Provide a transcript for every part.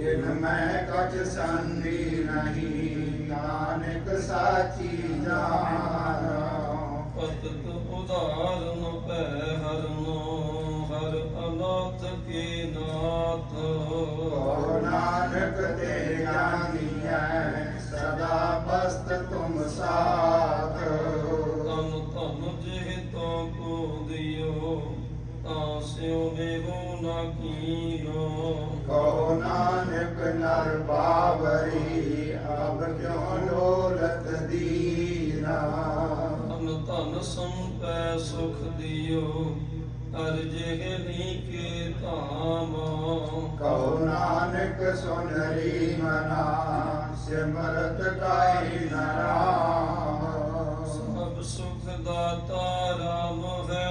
ਇਨ ਮੈਂ ਕਛ ਸੰਦੀ ਨਹੀਂ ਨਾਨਕ ਸਾਚੀ ਜਾਣਾ। ਪਤਤ ਉਦਾਰਨ ਪੈ ਹਰਨੋ ਕਿਉ ਡੋਲਤ ਦੀਨਾ। ਤਨ ਧਨ ਸੰਪੈ ਸੁਖ ਦਿਓ ਹਰ ਜਿਹ ਨੀਕੇ ਧਾਮ। ਕਉ ਨਾਨਕ ਸੁਨਰੀ ਮਨਾ ਸਿਮਰਤ ਕਾਈ ਨਰਾਮ ਸਭ ਸੁਖ ਦਾਤਾ ਰਾਮ ਹੈ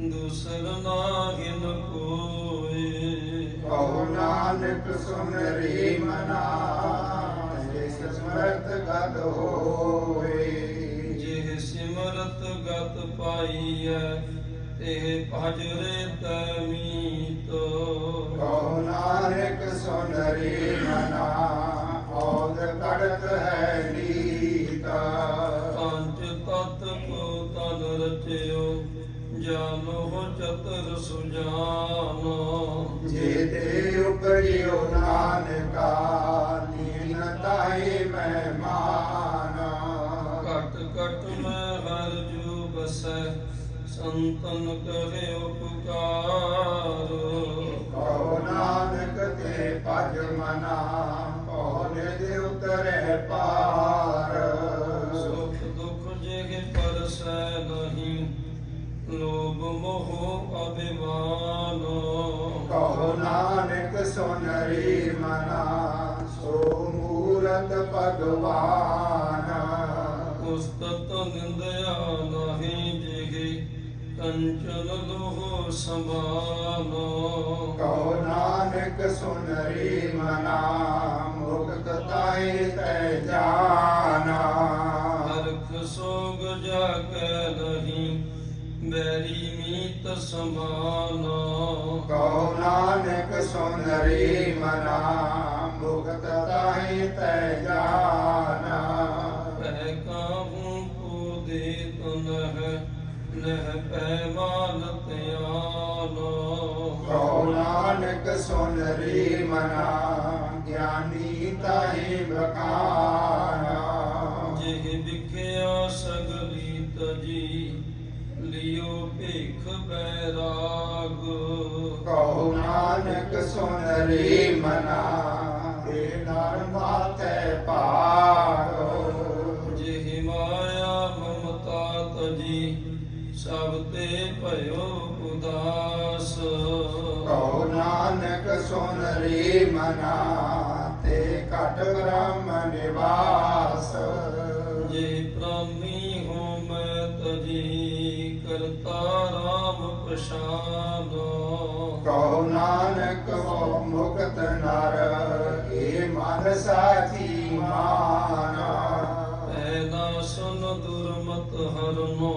ਦੂਸਰ ਨਾਹਿਨ ਕੋਈ। ਕਉ ਨਾਨਕ ਸੁਨਰੀ ਮਨਾ ਸਿਮਰਤ ਗਤ ਹੋਏ ਜਿਹ ਸਿਮਰਤ ਗਤ ਪਾਈਐ ਤੇ ਭਜਰੇ ਤੈ ਮੀਤ। ਕਉ ਨਾਨਕ ਸੁਨਰੀ ਮਨਾ ਔਦ ਕੜਤ ਹੈ ਨੀਤਾ। ਪੰਜ ਤਤ ਕੋ ਤਨ ਰਚਿਓ ਜਾਨੋ ਚਤਰ ਸੁਜਾਨੋ। ਜੇਤੇ ਉਪਰਿਓ ਨਾਨਕਾ ਸੰਤਨ ਕਰੇ ਉਪਕਾਰ ਕਉ ਨਾਨਕ ਤੇ ਭਜ ਮਨਾ ਪਹੁਨੇ ਦੇ ਉਤਰੇ ਪਾਰ ਸੁਖ ਦੁਖ ਜੇ ਪਰਸੈ ਨਹੀਂ ਲੋਭ ਮੋਹ ਅਭਿਮਾਨ ਕਉ ਨਾਨਕ ਸੁਨਰੀ ਮਨਾ ਸੋ ਮੂਰਤ ਭਗਵਾਨ ਉਸਤਤ ਨਿੰਦਿਆ ਕੰਚਨ ਲੋਹ ਸਮਾਨੋ ਕਉ ਨਾਨਕ ਸੁਨਰੀ ਮਨਾ ਮੁਕਤ ਤਾਈ ਤੈ ਜਾਨਾ। ਹਰਖ ਸੋਗ ਜਾ ਕੇ ਨਹੀਂ ਬੈਰੀ ਮੀਤ ਸਮਾਨੋ ਕਉ ਨਾਨਕ ਸੁਨਰੀ ਮਨਾ ਮੁਕਤ ਤਾਈ ਤੈ ਜਾਨਾ। ਨਹਿ ਪੈ ਮਾਨ ਤਿਆਨੋ ਕਉ ਨਾਨਕ ਸੁਨਰੀ ਮਨਾ ਗਿਆਨੀ ਤਾਈ ਬਕਾਨਾ ਜਿਹ ਵਿਖਿਆ ਸਗਲੀ ਤਜੀ ਲਿਓ ਭੇਖ ਬੈਰਾਗ। ਕਉ ਨਾਨਕ ਸੁਨਰੀ ਮਨਾ ਤੇ ਨਰ ਮਾਤੇ ਭਾਗ ਮਨਾ ਤੇ ਘਟ ਬ੍ਰਹਮ ਨਿਵਾਸ। ਜੇ ਪ੍ਰਾਨੀ ਹੋ ਮੈਂ ਤਜੀ ਕਰਤਾ ਰਾਮ ਪਛਾਨ ਕਉ ਨਾਨਕ ਹੋ ਮੁਕਤ ਨਰ ਏ ਮਨ ਸਾਥੀ ਮਾਨਾ। ਐਨਾ ਸੁਨ ਦੁਰਮਤ ਹਰਨੋ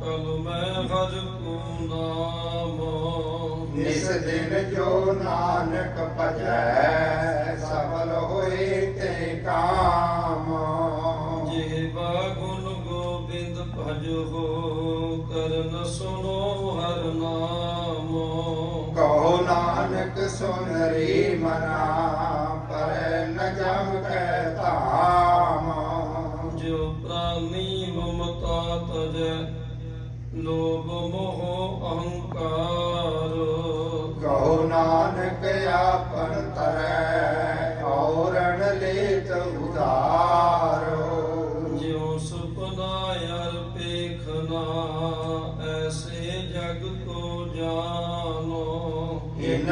ਕਲ ਮੈਂ ਹਰ ਕੋ ਨਾਮ। ਨਿਸ ਦਿਨ ਜੋ ਨਾਨਕ ਭਜੈ ਸਫਲ ਹੋਏ ਤੇ ਕਾਮ। ਜਿਹਵਾ ਗੁਣ ਗੋਬਿੰਦ ਭਜੋ ਕਰਨ ਸੁਨੋ ਹਰ ਨਾਮ। ਕਹੋ ਨਾਨਕ ਸੁਨਰੀ ਮਨਾ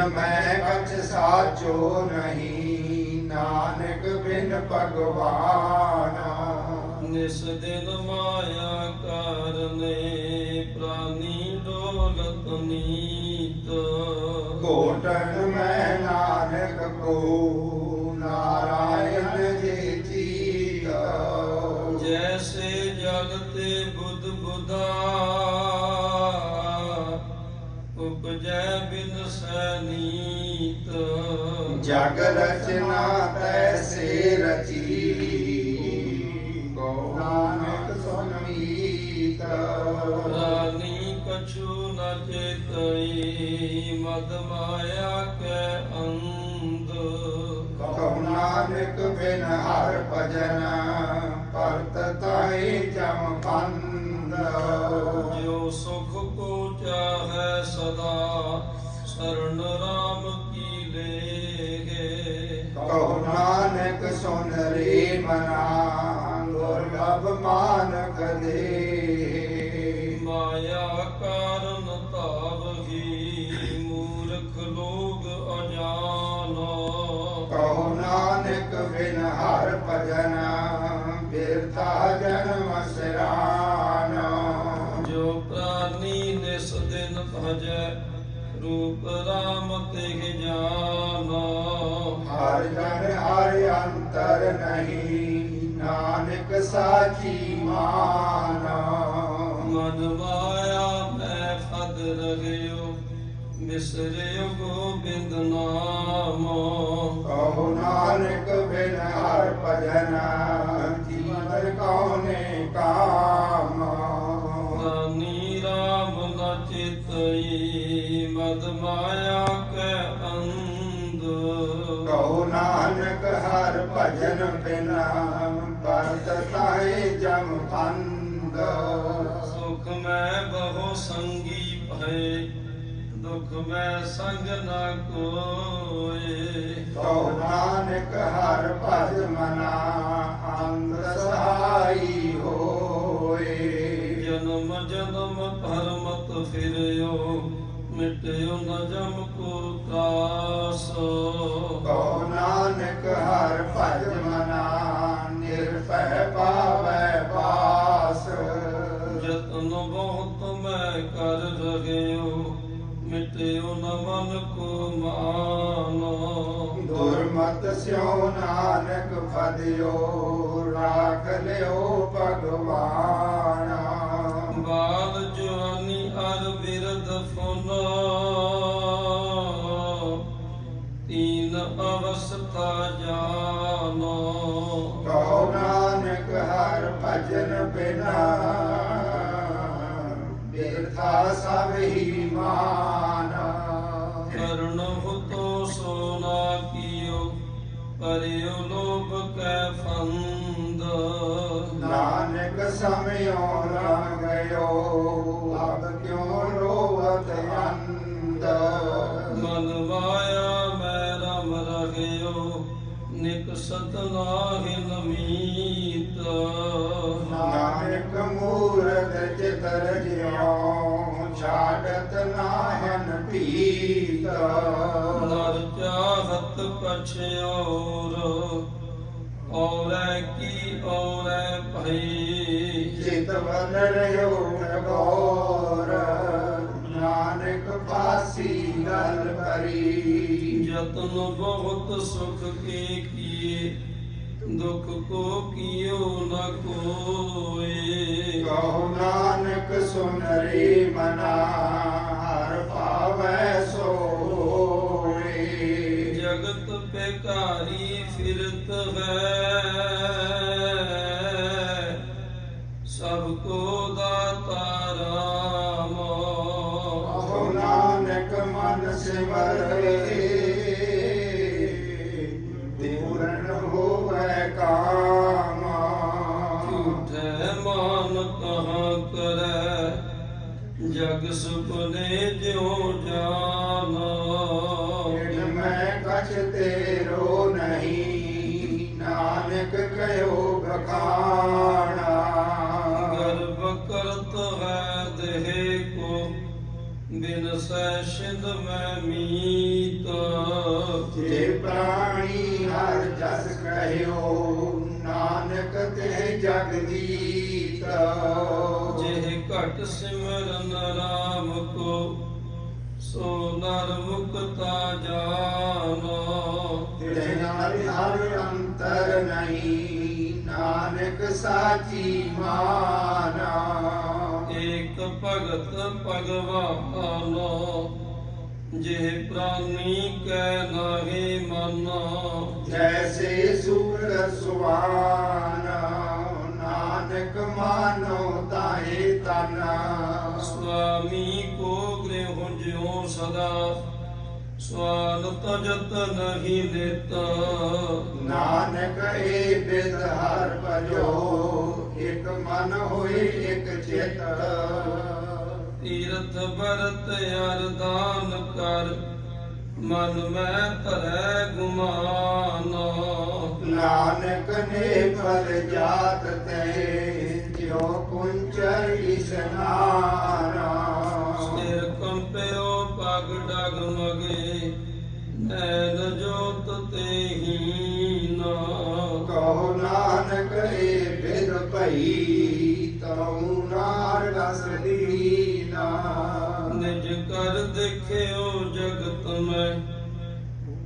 ਮੈਂ ਕਛ ਸਾਚੋ ਨਹੀਂ ਨਾਨਕ ਬਿਨ ਭਗਵਾਨ। ਨਿਸ ਦਿਨ ਮਾਇਆ ਕਾਰਨੇ ਪ੍ਰਾਨੀ ਡੋਲਤ ਨੀਤ ਕੋਟਨ ਮੈਂ ਨਾਨਕ ਕੋ ਨਾਰਾਇਣ ਜੀ ਚੀਤ। ਜੈਸੇ ਜਗ ਤੇ ਬੁੱਧ ਬੁੱਧਾ ਜਗ ਰਚਨਾ ਤੈਸੇ ਰਚੀ। ਕੋ ਨਾਨਕ ਸੁਨ ਮੀਤ। ਰਾਨੀ ਕਛੂ ਨ ਚੇਤਈ ਮਦ ਮਾਇਆ ਕੈ ਅੰਧ। ਕਹੋ ਨਾਨਕ ਬਿਨ ਹਰ ਭਜਨ ਪਰਤ ਤਾਈ ਜਮ ਪੰਦ ਜੋ ਸੁਖ ਕੋ ਚਾਹੈ ਸਦਾ ਸਰਣ ਰਾਮ ਕਹੋ ਨਾਨਕ ਸੁਨ ਰੇ ਮਨਾ ਦੁਰਲਭ ਮਾਨਕ ਦੇ। ਮਾਇਆ ਕਾਰਨ ਤਾਵਹੀ ਮੂਰਖ ਲੋਗ ਅਜਾਨੋ। ਕਹੋ ਨਾਨਕ ਬਿਨ ਹਰ ਭਜਨ ਬਿਰਥਾ ਜਨਮ ਸਿਰਾਨ ਜੋ ਪ੍ਰਾਨੀ ਨਿਸ ਦਿਨ ਭਜੈ ਰੂਪ ਰਾਮ ਤੇ ਜਾਨੋ। ਹਰ ਜਨ ਹਰ ਅੰਤਰ ਨਹੀਂ ਨਾਨਕ ਸਾਚੀ ਮਾਨ। ਮਨ ਮਾਇਆ ਮੈਂ ਫਦ ਰਹਿਓ ਮਿਸਰਿਓ ਗੋਬਿੰਦ ਨਾਮੋ। ਕਹੋ ਨਾਨਕ ਬਿਨ ਹਰ ਭਜਨ ਜੀਵਨ ਕੌਨੇ ਕਾਮ। ਰਾਨੀ ਰਾਮ ਨ ਚਿਤਈ ਮਦ ਮਾਇਆ ਨਾਨਕ ਹਰ ਭਜਨ ਬਿਨਾ ਪਰਤ ਤਾਏ ਜਮ ਪੰਦ ਸੁਖ ਮੈਂ ਬਹੁ ਸੰਗੀ ਭਏ ਦੁਖ ਮੈਂ ਸੰਗ ਨ ਕੋਏ। ਕਹੋ ਨਾਨਕ ਹਰ ਭਜ ਮਨਾ ਅੰਧ ਸਹਾਈ ਹੋਏ। ਜਨਮ ਜਨਮ ਭਰਮਤ ਫਿਰਿਓ ਮਿਟਿਓ ਨ ਜਮ ਕੋ ਕਾਸ। ਕਹੋ ਨਾਨਕ ਹਰ ਭਜ ਮਨਾ ਨਿਰਭੈ ਪਾਵੈ ਪਾਸ। ਜਤਨ ਬਹੁਤ ਮੈਂ ਕਰ ਰਹਿਓ ਮਿਟਿਓ ਨ ਮਨ ਕੋ ਮਾਨੋ। ਦੁਰਮਤ ਸਿਓ ਨਾਨਕ ਫਦਿਓ ਰਾਖ ਲਿਓ ਭਗਵਾਨ। ਅਵਸਥਾ ਜਾਨੋ। ਕਹੋ ਨਾਨਕ ਹਰ ਭਜਨ ਬਿਨਾ। ਬਿਰਥਾ ਸਭ ਹੀ ਮਾਨ। ਕਰਨ ਹੁਤੋ ਸੋਨਾ ਕੀਓ ਕਰਿਓ ਲੋਭ ਕੈ ਫੰਦ। ਨਾਨਕ ਸਮਿਓ ਨਿਕਸਤ ਨਾਹਿ ਨਮੀਤ ਨਾਨਕ ਮੂਰਤ ਚਿਤਰ ਜਿਉ ਛਾੜਤ ਨਾਹਨ ਪੀਤ ਨਰ ਚਾਹਤ ਪਛਿਓਰ ਔਰੈ ਕੀ ਔਰੈ ਭਈ। ਚਿਤ ਬਨ ਰਿਓ ਗੌਰ ਨਾਨਕ ਪਾਸੀ ਗਲ ਭਰੀ ਜਤਨ ਬਹੁਤ ਸੁਖ ਕੇ ਕੀਏ ਦੁਖ ਕੋ ਕੀਓ ਨ ਕੋਏ। ਕਹੋ ਨਾਨਕ ਸੁਨ ਰੇ ਮਨਾ ਹਰ ਪਾਵੈ ਸੋਏ। ਜਗਤ ਬੇਕਾਰੀ ਫਿਰਤ ਹੈ ਸਭ ਕੋ ਦਾਤਾ ਰਾਮ। ਕਹੋ ਨਾਨਕ ਮਨ ਸਿਮਰੇ ਜਗ ਸੁਪਨੇ ਜਿਉ ਜਾਨਾ ਢਿੱਡ ਮੈਂ ਕਛ ਤੇਰੋ ਨਹੀਂ ਨਾਨਕ ਕਹਿਓ ਬਖਾਣਾ। ਗਰਭ ਕਰਤ ਹੈ ਦੇਹ ਕੋ ਬਿਨ ਸੈ ਸ਼ਿੰਦ ਮੈਂ ਮੀਤ। ਜੇ ਪ੍ਰਾਣੀ ਹਰ ਜਸ ਕਹਿਓ ਨਾਨਕ ਤੇ ਜਗਦੀਤ ਜਿਹ ਘਟ ਕੋ ਸੋ ਨਰ ਮੁਕਤਾ ਜਾਨੋ ਤੇਰੇ ਨਾਲ ਹਰ ਅੰਤਰ ਨਹੀਂ ਨਾਨਕ ਸਾਚੀ ਮਾਨਾ। ਏਕ ਭਗਤ ਭਗਵਾਨੋ ਜਿਹ ਪ੍ਰਾਨੀ ਕੈ ਨਾਹੀ ਮਨ। ਜੈਸੇ ਸੂਰ ਸੁਆਨ ਨਾਨਕ ਮਾਨੋ ਤਾਹੇ ਤਨ। ਸੁਆਮੀ ਸਦਾ ਸਵਾਲ ਤਜਤ ਨਹੀਂ ਨਿਤ ਨਾਨਕ ਏ ਬਿਦ ਹਰ ਭਜੋ ਇਕ ਮਨ ਹੋਈ ਇਕ ਚਿਤ। ਤੀਰਥ ਬਰਤ ਅਰਦਾਨ ਕਰ ਮਨ ਮੈਂ ਧਰੈ ਗੁਮਾਨ। ਨਾਨਕ ਨੇ ਫਲ ਜਾਤ ਤੇ ਜਿਉ ਕੁੰਚਰ ਇਸਨਾਰਾ ਸਿਰ ਕੰਪਿਓ ਪਗ ਡਗ ਮਗੇ ਨੈਣ ਜੋਤ ਤੇ ਨਾ ਕਹੋ ਨਾਨਕ ਏ ਬਿਦ ਭਈ ਤਉ ਨਾਰ ਰਸ ਦੀਨਾ ਨਿਜ ਕਰ ਦੇਖਿਓ ਜਗਤ ਮੈਂ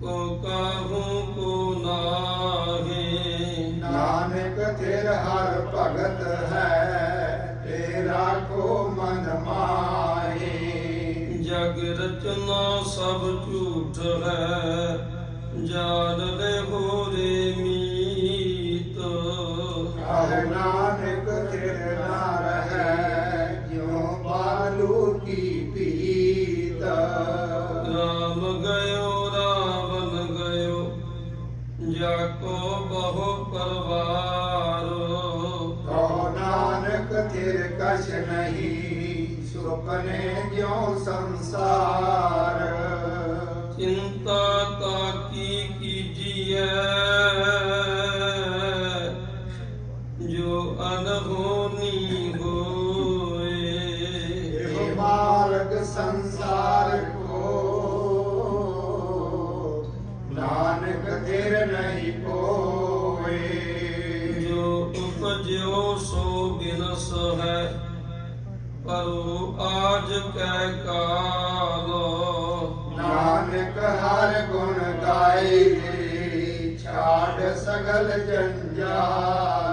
ਕੋ ਕਾਹੂ ਕੋ ਨਾਹੀ। ਨਾਨਕ ਤੇਰ ਹਰ ਭਗਤ ਹੈ ਤੇਰਾ ਕੋ ਮਨ ਮਾਹੀ। ਜਗ ਰਚਨਾ ਸਭ ਝੂਠ ਹੈ। ਜਾਣ ਲੈ ਹੋਰੇ ਮੀਤ। ਕਹ ਨਾਨਕ ਤੇਰੇ ਨਾਰ ਹੈ ਜਿਉ ਬਾਲੂ ਕੀ ਪੀਤ। ਰਾਮ ਗਇਓ ਰਾਵਨ ਗਇਓ ਜਾ ਕੋ ਬਹੁ ਪਰਵਾਰ। ਕਹੋ ਨਾਨਕ ਤੇਰੇ ਕਛ ਨਹੀਂ ਸੁਪਨੇ ਜਿਉ ਸੰਸਾਰ। ਚਿੰਤਾ ਤਾਕੀ ਕੀਜੀਐ? ਜੋ ਅਨਹੋਨੀ ਹੋਏ। ਇਹ ਮਾਰਗ ਸੰਸਾਰ ਕੋ। ਨਾਨਕ ਤੇਰੇ ਨਹੀਂ ਕੋਏ ਜੋ ਉਪਜਿਓ ਸੋ ਬਿਨਸ ਹੈ। ਕਰੋ ਆਜ ਕੈ ਕਾਲ ਨਾਨਕ ਹਰ ਗੁਣ ਗਾਏ ਛਾੜ ਸਗਲ ਜੰਜਾਲ।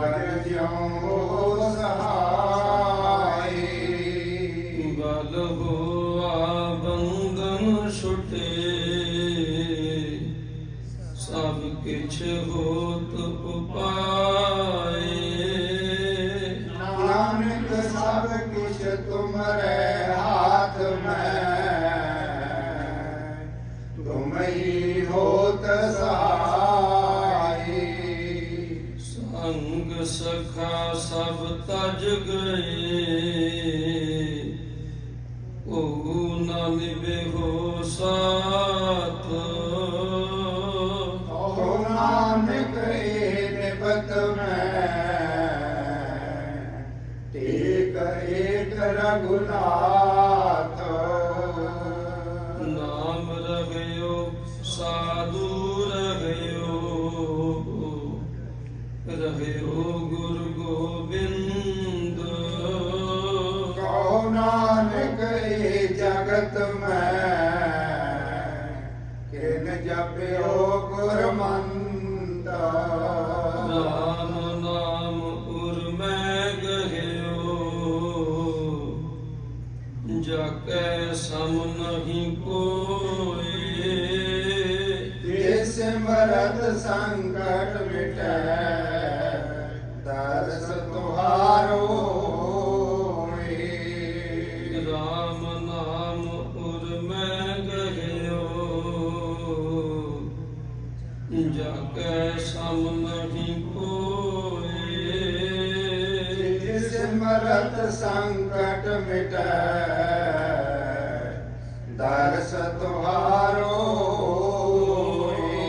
ਗਰ ਜਿਉ ਕਿਨ ਜਪਿਓ ਗੁਰਮੰਤ ਰਾਮ ਨਾਮ ਉਰ ਮੈਂ ਗਹਿਓ। ਜਾ ਕੈ ਸਮ ਨਹੀਂ ਕੋਏ। ਜਿਸ ਮਰਦ ਸੰਕਟ ਮਿਟੈ ਦਰਸ ਤੁਹਾਰੋ ਜਿਸ ਸੰਕਟ ਮਿਟੈ। ਦਰਸ ਤੁਹਾਰੋ ਏ।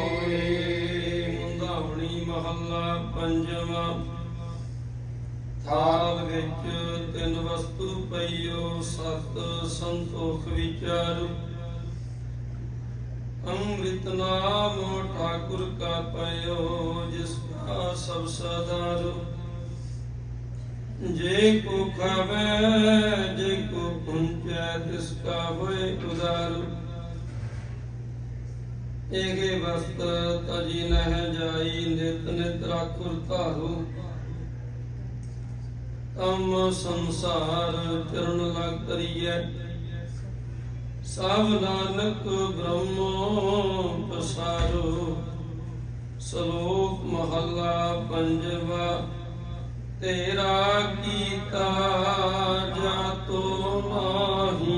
ਮਹੱਲਾ ਪੰਜਵਾਂ। ਥਾਲ ਵਿੱਚ ਤਿੰਨ ਵਸਤੂ ਪਈਓ, ਸਤ ਸੰਤੋਖ ਵਿਚਾਰ। ਅੰਮ੍ਰਿਤ ਨਾਮ ਠਾਕੁਰ ਕਾ ਪਇਓ, ਜਿਸ ਕਾ ਸਭ ਸਦਾਰ। ਜੇ ਕੋ ਖਾਵੇ, ਜੇ ਕੋ ਪੁੰਚੈ ਤਿਸ ਕਾ ਹੋਏ ਉਦਾਰ ਏਗੇ ਵਸਤ ਤਜੀ ਨਹਿ ਜਾਈ, ਨਿਤ ਨਿਤ ਰਾਖੁਰ ਧਾਰੂ। ਤਮ ਸੰਸਾਰ ਚਰਨ ਲਗ ਕਰੀਐ ਸਭ ਨਾਨਕ ਬ੍ਰਹਮੋ ਪਸਾਰੋ ਸ਼ਲੋਕ ਮਹੱਲਾ ਪੰਜਵਾ। ਤੇਰਾ ਕੀਤਾ ਜਾਤੋ ਮਾਹੀ।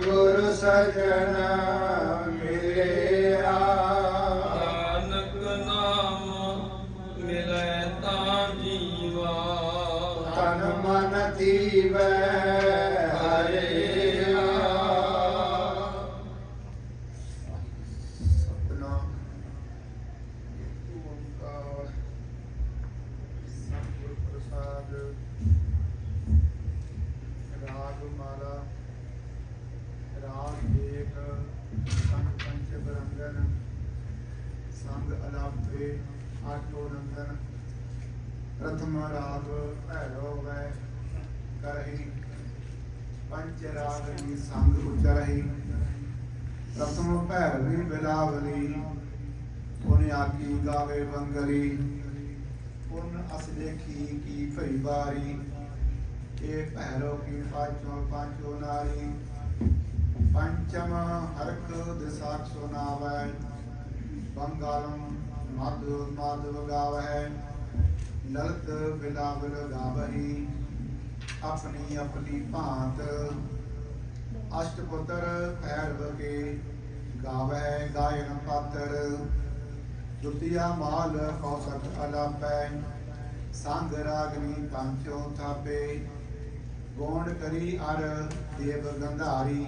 ਸਤਿਗੁਰ ਸਜਣ ਮਿਲਿਆ ਨਾਨਕ ਨਾਮ ਮਿਲੈ ਤਾਂ ਜੀਵਾ। ਤਨ ਮਨ ਜੀਵੈ ਹਰਿਆ ਸਤਨਾਮ। ਓੰਕਾਰ। ਸਤਿਗੁਰ ਪ੍ਰਸਾਦ। ਰਾਗ ਮਾਲਾ। ਰਾਗ, ਏਕ, ਸੰਗ ਪੰਚ ਬਰੰਗਨ ਸੰਗ ਅਲਾਪੇ ਆਟੋ ਨੰਦਨ ਪ੍ਰਥਮ ਰਾਗ ਭੈਰੋ ਵੈ, ਕਰਹੀ। ਪੰਚ ਰਾਗ ਦੀ ਸੰਗ ਉਚਰਹੀ। ਪ੍ਰਥਮ ਭੈਰਵੀ ਬਿਲਾਵਲੀ ਉਹਨੇ ਆਕੀ ਗਾਵੇ ਬੰਗਰੀ ਪੁਨ ਅਸ ਦੇਖੀ ਕੀ ਭਈ ਵਾਰੀ, ਇਹ ਭੈਰੋ ਕੀ ਪਾਚੋ ਪਾਚੋ ਨਾਰੀ। ਪੰਚਮ ਹਰਖ ਦਿਸਾਖ ਸੁਨਾਵੈ ਬੰਗਾਲਮ ਮਾਧੁ ਮਾਧਵ ਗਾਵੈ ਲਲਤ ਬਿਲਾਵਲ ਗਾਵਹੀ, ਆਪਣੀ ਆਪਣੀ ਭਾਂਤ, ਅਸ਼ਟਪੁੱਤਰ ਭੈਰਵ ਕੇ ਗਾਵੈ ਗਾਇਨ ਪਾਤਰ, ਦੁਤੀਆ ਮਾਲ ਕੌਸਕ ਅਲਾਪੈ, ਸੰਗ ਰਾਗਨੀ ਪੰਚੋ ਥਾਪੇ, ਗੋਣ ਕਰੀ ਅਰ ਦੇਵ ਗੰਧਾਰੀ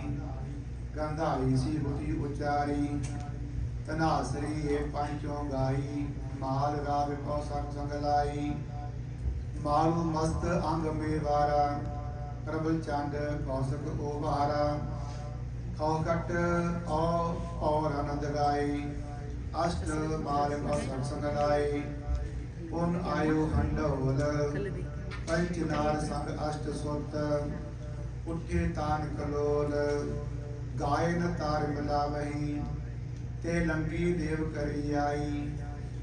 ਗੰਧਾਰੀ ਸੀ ਹੁਤੀ ਉਚਾਰੀ ਤਨਾਸਰੀ ਇਹ ਪੰਚੋ ਗਾਈ, ਮਾਲ ਗਾਵੇ ਕੌਸਕ ਸੰਗ ਲਾਈ। ਮਾਲੂ ਮਸਤ ਅੰਗ ਮੇਵਾਰਾ, ਪ੍ਰਬਲ ਚੰਡ ਕੌਸਕ ਓਵਾਰਾ ਖੌ ਕਟ ਔ ਔਰ ਆਨੰਦ ਗਾਈ, ਅਸ਼ਟ ਮਾਲ ਕੌਸਕ ਸੰਗ ਲਾਈ। ਪੁਨ ਆਇਓ ਹੰਡੋਲ ਪੰਚ ਨਾਰ ਸੰਗ ਅਸ਼ਟ ਸੁਤ, ਉੱਠੇ ਤਾਨ ਕਲੋਲ ਗਾਇਨ ਤਾਰ ਮਿਲਾਵਹੀ ਤੇ ਲੰਗੀ ਦੇਵ ਕਰੀ ਆਈ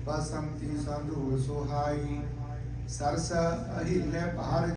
ਬਸੰਤੀ ਸੰਧੂ ਸੁਹਾਈ ਸਰਸ ਅਹਿਲੇ ਭਾਰ